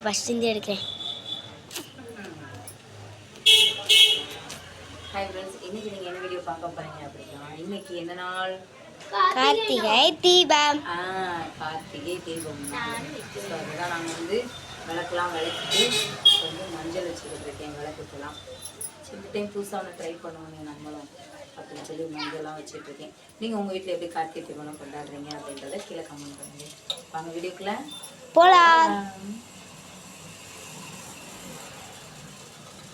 First இருந்து எடுக்கிறேன் hi friends இன்னைக்கு நீங்கள் என்ன வீடியோ பார்க்க போறீங்க அப்படின்னா இன்னைக்கு என்ன நாள்? கார்த்திகை தீபம். ஆ கார்த்திகை தீபம். ஸோ அதுதான் நாங்கள் வந்து விளக்கெல்லாம் விளக்கிட்டு வந்து மஞ்சள் வச்சுக்கிட்டு இருக்கேன் விளக்குக்கெல்லாம் இந்த டைம் புதுசாக ஒன்று ட்ரை பண்ணுவோம் நம்மளும் அப்படின்னு சொல்லி மஞ்சள்லாம் வச்சுட்டு இருக்கேன். நீங்கள் உங்கள் வீட்டில் எப்படி கார்த்திகை தீபம் கொண்டாடுறீங்க அப்படின்றத கீழே கமெண்ட் பண்ணுங்க. வாங்க வீடியோக்குள்ள. போலாம்.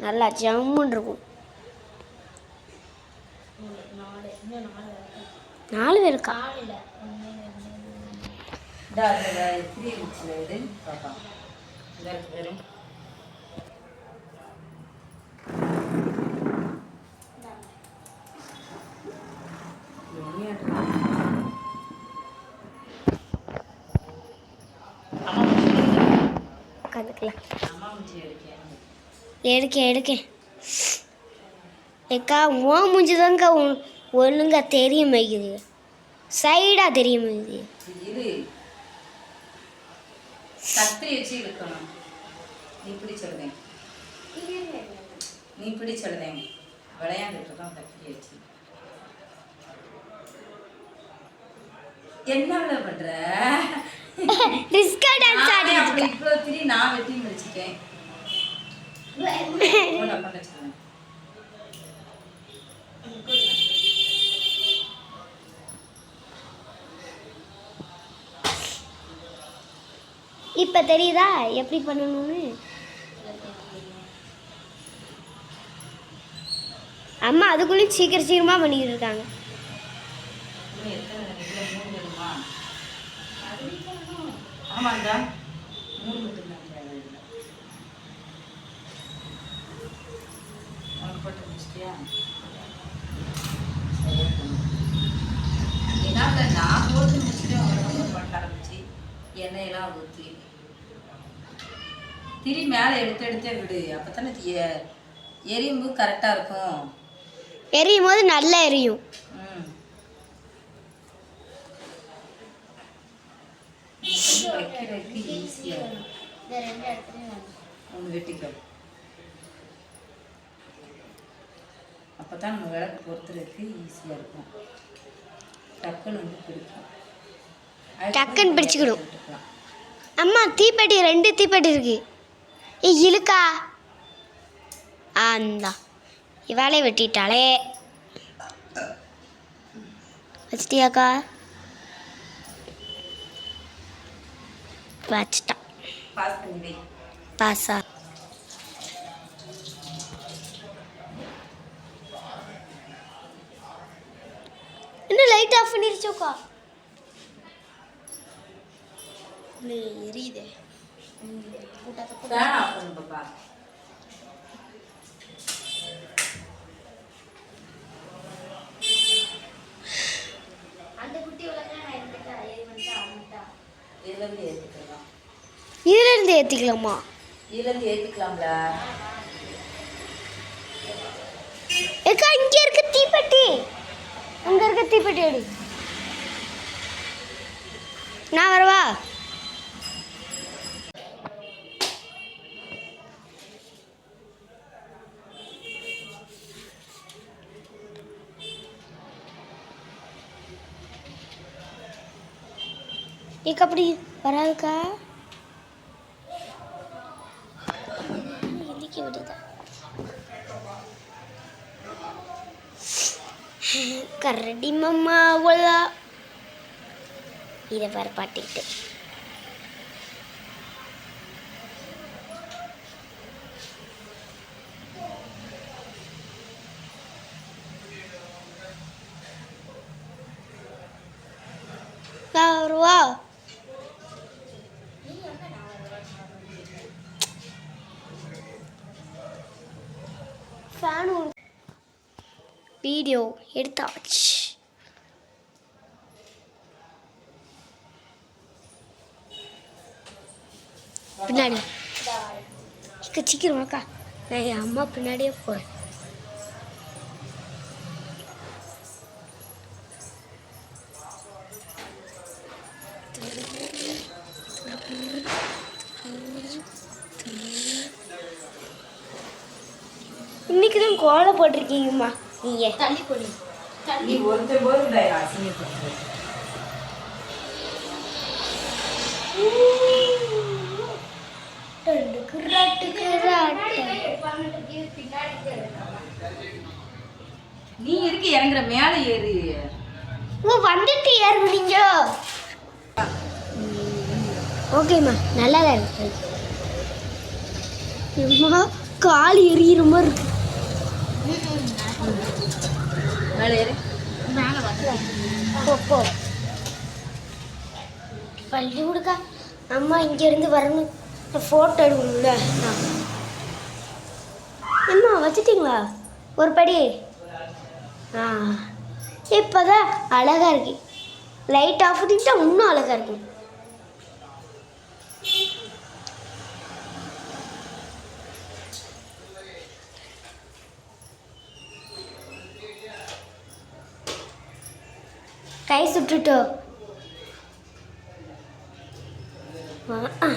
நல்லா ஜம்முன்னு இருக்கும் நாலு பேருக்கா உட்காந்துக்கலாம் எடுக்கேன் எடுக்கேன் ஏக்கா மோ மூஞ்சி தாங்க ஒழுங்கா தெரிய மாட்டேங்குது சைடாக தெரிய மாட்டேங்குது இரு. கத்திரி வச்சு இழுக்கணும். நீ பிடிச்சிருந்தேன் நீ பிடிச்சிருந்தேன் விளையாண்டுட்டு இருக்கோம் கத்திரி வச்சு. என்ன பண்ற? ரிஸ்கா டான்ஸ் நானே வெட்டி முடிச்சிட்டேன். இப்போ தெரியுதா? எப்படி பண்ணணும்னு? அம்மா அதுக்குள்ளேயும் சீக்கிரம் சீக்கிரமாக பண்ணிக்கிட்டு இருக்காங்க. ஆமாண்டா மூணு மட்டும்தான் போட்டு. ஏன்னா அந்த நான் போட்டு முடிச்சுட்டு வந்து பண்ண ஆரம்பிச்சு எண்ணெயெல்லாம் ஊற்றி திரி மேலே எடுத்து எடுத்தே விடு. அப்போ தானே எரியும்பு கரெக்டாக இருக்கும். எரியும் போது நல்லா எரியும். ம். வைக்கிறதுக்கு ஈஸியாக ஒன்று வெட்டிக்கோ. அப்போ தான் நம்ம விளக்கு பொறுத்துறதுக்கு ஈஸியாக இருக்கும். டக்குன்னு வந்து பிடிக்கும். டக்குன்னு பிடிச்சுக்கிடும். அம்மா தீப்பெட்டி ரெண்டு தீப்பெட்டி இருக்கு. ஏ இழுக்கா. ஆந்தா இவாளே வெட்டிட்டாளே. வச்சிட்டியாக்கா? வச்சிட்டா பாஸ் பண்ணி பண்ணிருச்சோக்கா எரியுதே பாப்பா இதுலேருந்து ஏற்றிக்கலாம் இதுல இருந்து ஏத்திக்கலாமா இதுலேருந்து ஏற்றிக்கலாம்ல ஏக்கா இங்க இருக்க தீப்பெட்டி அங்க இருக்க தீப்பெட்டி எடு நான் வரவா? இக்க அப்படி வராதுக்கா? இடிக்க விடுதா கரடி மம்மா ஒலா இதை வர பாட்டிக்கிட்டு. வருவா ஃபேன் வீடியோ எடுத்தாச்சு. பின்னாடி. இக்க சீக்கிரம் அக்கா நான் என் அம்மா பின்னாடியே போகிறேன் இன்னைக்கு தான் கோலம் போட்டிருக்கீங்கம்மா நீங்கள் தள்ளி போடு. நீ ஒருத்தர் போது அசிங்கப்படுத்து நீ எதுக்கு இறங்குற? மேலே ஏறு. ஓ வந்துட்டு ஏறுவீங்க ஓகேம்மா நல்லா தான் இருக்கு. அம்மா கால் எரியிற மாதிரி இருக்கு. மேலே ஏறு. போ பள்ளி கொடுக்கா. அம்மா இங்கேருந்து வரணும். ஃபோட்டோ எடுக்கணும்ல. அம்மா வச்சுட்டிங்களா? ஒரு படி. ஆ. இப்போதான் அழகாக இருக்கு. லைட் ஆஃப் பண்ணிட்டா இன்னும் அழகாக இருக்கும். கை சுட்டுட்டோ. ஆ, ஆ.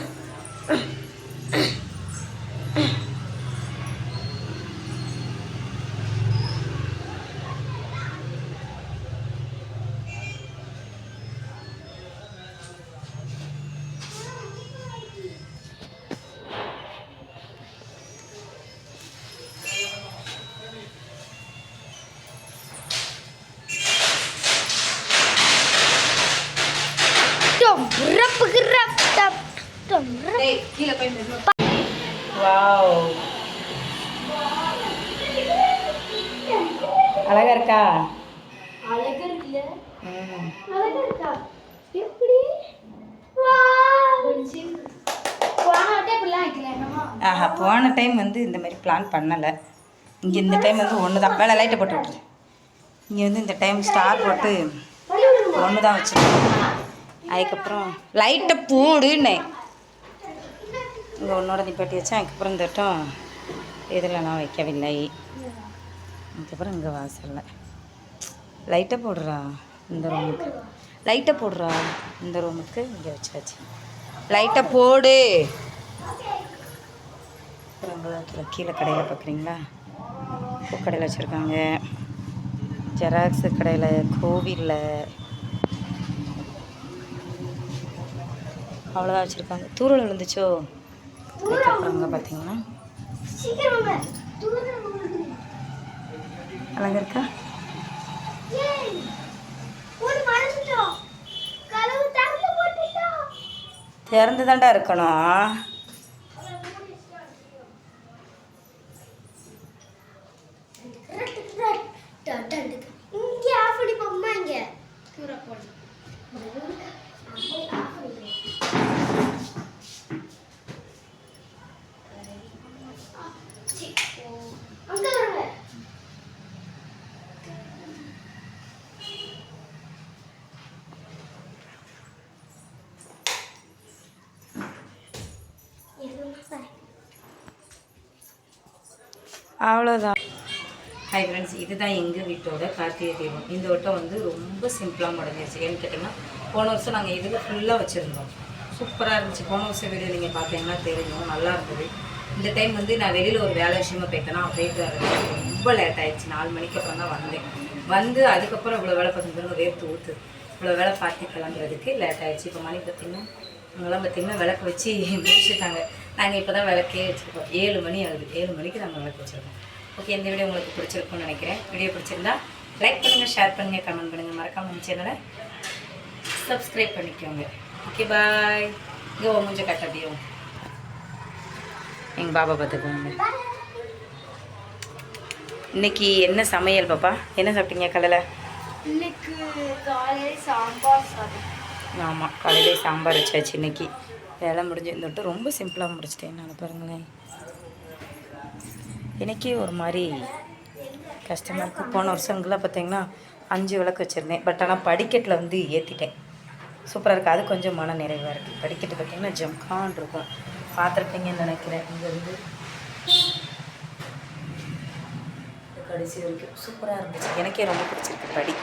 டேய் கீழே போய் மெதுவா வாவ். அழகா இருக்கா? அழகா. அழகா எப்படி? ஆஹா போன டைம் வந்து இந்த மாதிரி பிளான் பண்ணலை. இங்கே இந்த டைம் வந்து ஒன்று தான் வேலை லைட்டை போட்டு விட்ரு இங்கே வந்து இந்த டைம் ஸ்டார் போட்டு ஒன்று தான் வச்சுருக்கோம் அதுக்கப்புறம் லைட்டை போடுன்னே. இங்கே ஒன்றோட நிப்பாட்டி வச்சேன். அதுக்கப்புறம் இந்த இதில் நான் வைக்கவில்லை. அதுக்கப்புறம் இங்கே வாசலில். லைட்டை போடுறா இந்த ரூமுக்கு லைட்டை போடுறா இந்த ரூமுக்கு இங்கே வச்சாச்சு. லைட்டை போடு. அப்புறம் கீழே கடையில் பார்க்குறீங்களா பூக்கடையில் வச்சுருக்காங்க. ஜெராக்ஸு கடையில் கோவிலில் அவ்வளோதான் வச்சுருக்காங்க. தூரல் விழுந்துச்சோ? அங்கே பார்த்தீங்கன்னா சீக்கிரம் வாங்க தூரம் உங்களுக்கு. அழகா இருக்கா ஏய், ஒரு மறந்துட்டோம் கதவு திறந்து போட்டுட்டோம். திறந்து தாண்டா இருக்கணும் இங்க ஆஃப் பண்ணி போம்மா இங்க அங்க வருங்க அவ்வளோதான் ஹாய் ஃப்ரெண்ட்ஸ் இதுதான் எங்கள் வீட்டோட கார்த்திகை தீபம். இந்த வட்டம் வந்து ரொம்ப சிம்பிளாக முடிஞ்சிருச்சு. ஏன்னு கேட்டிங்கன்னா போன வருஷம் நாங்கள் இதில் ஃபுல்லாக வச்சுருந்தோம். சூப்பராக இருந்துச்சு. போன வருஷம் வீடியோ நீங்கள் பார்த்தீங்கன்னா தெரியும். நல்லா இருந்தது. இந்த டைம் வந்து நான் வெளியில் ஒரு வேலை விஷயமா போயிட்டேன்னா போயிட்டு ரொம்ப லேட் ஆயிடுச்சு. நாலு மணிக்கு அப்புறம் தான் வந்தேன். வந்து அதுக்கப்புறம் இவ்வளோ வேலை பார்த்துருந்தோம் வேர்த்து ஊற்று இவ்வளோ வேலை பார்த்து கிளம்புறதுக்கு லேட் ஆயிடுச்சு. இப்போ மணி பார்த்தீங்கன்னா அவங்களாம் பார்த்திங்கன்னா விளக்கு வச்சு முடிச்சுட்டாங்க. நாங்கள் இப்போ தான் விளக்கே வச்சுருக்கோம். ஏழு மணி ஆகுது. ஏழு மணிக்கு நாங்கள் விளக்கு வச்சுருக்கோம். ஓகே இந்த வீடியோ உங்களுக்கு பிடிச்சிருக்கும்னு நினைக்கிறேன். வீடியோ பிடிச்சிருந்தா லைக் பண்ணுங்கள் ஷேர் பண்ணுங்கள் கமெண்ட் பண்ணுங்கள் மறக்காம நம்ம சேனலை சப்ஸ்கிரைப் பண்ணிக்கோங்க. ஓகே பாய் இங்கே மூஞ்ச கட்ட அப்படியே எங்கள் பாபா பார்த்துக்கோங்க இன்னைக்கு என்ன சமையல் பாப்பா? என்ன சாப்பிட்டீங்க காலையில்? இன்னைக்கு காலையில் சாம்பார் சாதம். ஆமாம் காலையிலே சாம்பார் வச்சாச்சு இன்னைக்கு. வேலை முடிஞ்சு இந்த விட்டு ரொம்ப சிம்பிளாக முடிச்சிட்டேன். நான் பாருங்களேன். எனக்கே ஒரு மாதிரி கஷ்டமாக இருக்குது போன வருஷங்கள்லாம் பார்த்தீங்கன்னா அஞ்சு விளக்கு வச்சுருந்தேன். பட் ஆனால் படிக்கட்டில் வந்து ஏற்றிட்டேன் சூப்பராக இருக்குது அது கொஞ்சம் மன நிறைவாக இருக்குது படிக்கட்டு பார்த்தீங்கன்னா ஜம்கான் இருக்கும். பார்த்துருப்பீங்கன்னு நினைக்கிறேன். இங்கேருந்து கடைசி வரைக்கும் சூப்பராக இருந்துச்சு. எனக்கே ரொம்ப பிடிச்சிருக்கு படி.